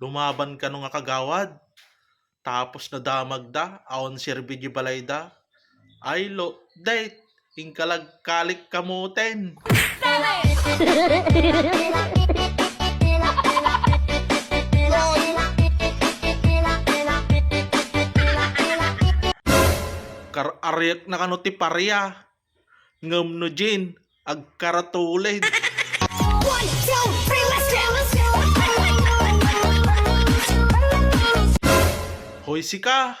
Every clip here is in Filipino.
lumaban ka nung nga kagawad. Tapos nadamag da, aon sirbi di balay da. Ay lo, date, ingkalag kalik kamuten. Kar aryak na kano ti parya. Ngam no jin, agkaratulid. One, two, Hoy sika,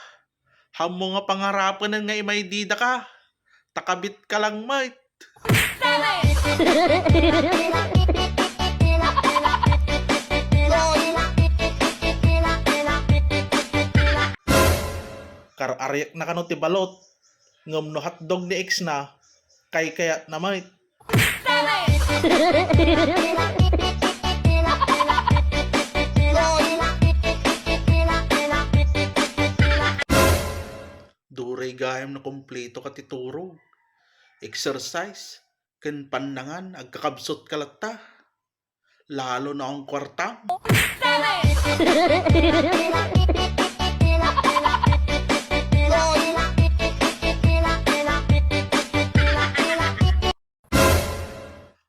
hamo nga pangarapan nga imay dida ka. Takabit ka lang, mate. Kar aryak na kano ti balot. Ngam no hotdog ni ex na. Kay kaya na, mate. Duray gayam na kompleto ka tituro. Exercise, ken pandangan, agkakabsot kalata. Lalo na akong kwartang.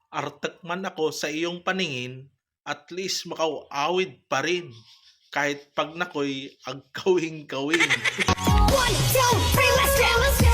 Artak man ako sa iyong paningin, at least makauawid pa rin. Kahit pag nakoy agkawing-kawing. One, two, three, let's go.